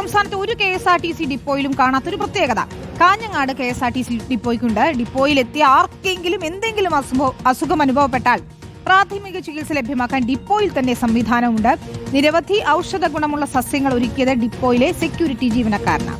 സംസ്ഥാനത്തെ ഒരു K S R T C ഡിപ്പോയിലും കാണാത്തൊരു പ്രത്യേകത. Kanhangad K S R T C ഡിപ്പോയ്ക്കുണ്ട്. ഡിപ്പോയിലെത്തിയ ആർക്കെങ്കിലും എന്തെങ്കിലും അസുഖം അനുഭവപ്പെട്ടാൽ പ്രാഥമിക ചികിത്സ ലഭ്യമാക്കാൻ ഡിപ്പോയിൽ തന്നെ സംവിധാനമുണ്ട്. നിരവധി ഔഷധ ഗുണമുള്ള സസ്യങ്ങൾ ഒരുക്കിയത് ഡിപ്പോയിലെ സെക്യൂരിറ്റി ജീവനക്കാരനാണ്.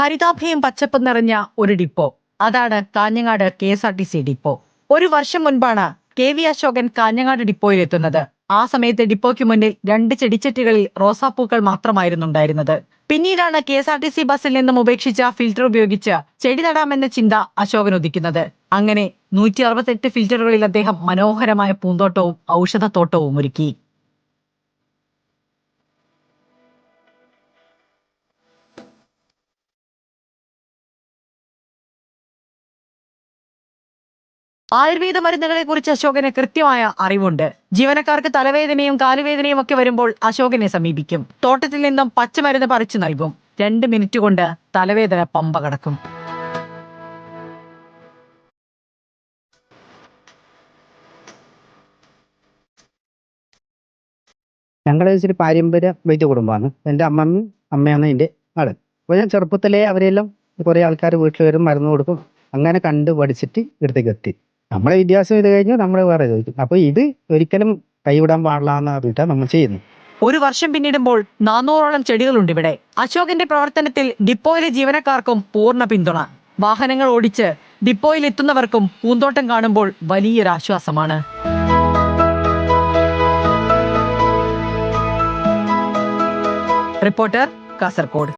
ഹരിതാഭയും പച്ചപ്പും നിറഞ്ഞ ഒരു ഡിപ്പോ. അതാണ് Kanhangad K S R T C depot. ഒരു വർഷം മുൻപാണ് കെ വി അശോകൻ കാഞ്ഞങ്ങാട് ഡിപ്പോയിൽ എത്തുന്നത് ആ സമയത്ത് ഡിപ്പോയ്ക്ക് മുന്നിൽ രണ്ട് ചെടിച്ചട്ടികളിൽ റോസാപ്പൂക്കൾ മാത്രമായിരുന്നു ഉണ്ടായിരുന്നത് പിന്നീടാണ് K S R T C ബസ്സിൽ നിന്നും ഉപേക്ഷിച്ച ഫിൽറ്റർ ഉപയോഗിച്ച് ചെടി നടാമെന്ന ചിന്ത അശോകൻ ഉദിക്കുന്നത്. അങ്ങനെ നൂറ്റി അറുപത്തെട്ട് ഫിൽറ്ററുകളിൽ അദ്ദേഹം മനോഹരമായ പൂന്തോട്ടവും ഔഷധത്തോട്ടവും ഒരുക്കി. ആയുർവേദ മരുന്നുകളെ കുറിച്ച് അശോകന് കൃത്യമായ അറിവുണ്ട്. ജീവനക്കാർക്ക് തലവേദനയും കാലുവേദനയും ഒക്കെ വരുമ്പോൾ അശോകനെ സമീപിക്കും. തോട്ടത്തിൽ നിന്നും പച്ചമരുന്ന് പറിച്ചു നൽകും. രണ്ട് മിനിറ്റ് കൊണ്ട് തലവേദന പമ്പ കടക്കും. ഞങ്ങളുടെ ഇച്ചിരി പാരമ്പര്യ വൈദ്യ കുടുംബമാണ്. എന്റെ അമ്മമ്മ അമ്മയാണ് എന്റെ ആൾ അപ്പോൾ ഞാൻ ചെറുപ്പത്തിലേ അവരെല്ലാം കുറേ ആൾക്കാർ വീട്ടിൽ വരും മരുന്ന് കൊടുക്കും. അങ്ങനെ കണ്ട് പഠിച്ചിട്ട് ഇടത്തേക്ക് എത്തി. നമ്മളെ വിദ്യാഭ്യാസം ഇത് കഴിഞ്ഞ് നമ്മൾ വേറെ ചോദിക്കും അപ്പോൾ ഇത് ഒരിക്കലും കൈവിടാൻ പാടില്ല എന്ന് പറഞ്ഞിട്ട് നമ്മൾ ചെയ്യുന്നു ഒരു വർഷം പിന്നിടുമ്പോൾ നാനൂറോളം ചെടികളുണ്ട് ഇവിടെ. അശോകന്റെ പ്രവർത്തനത്തിൽ ഡിപ്പോയിലെ ജീവനക്കാർക്കും പൂർണ പിന്തുണ. വാഹനങ്ങൾ ഓടിച്ച് ഡിപ്പോയിൽ എത്തുന്നവർക്കും പൂന്തോട്ടം കാണുമ്പോൾ വലിയൊരു ആശ്വാസമാണ്. റിപ്പോർട്ടർ കാസർഗോഡ്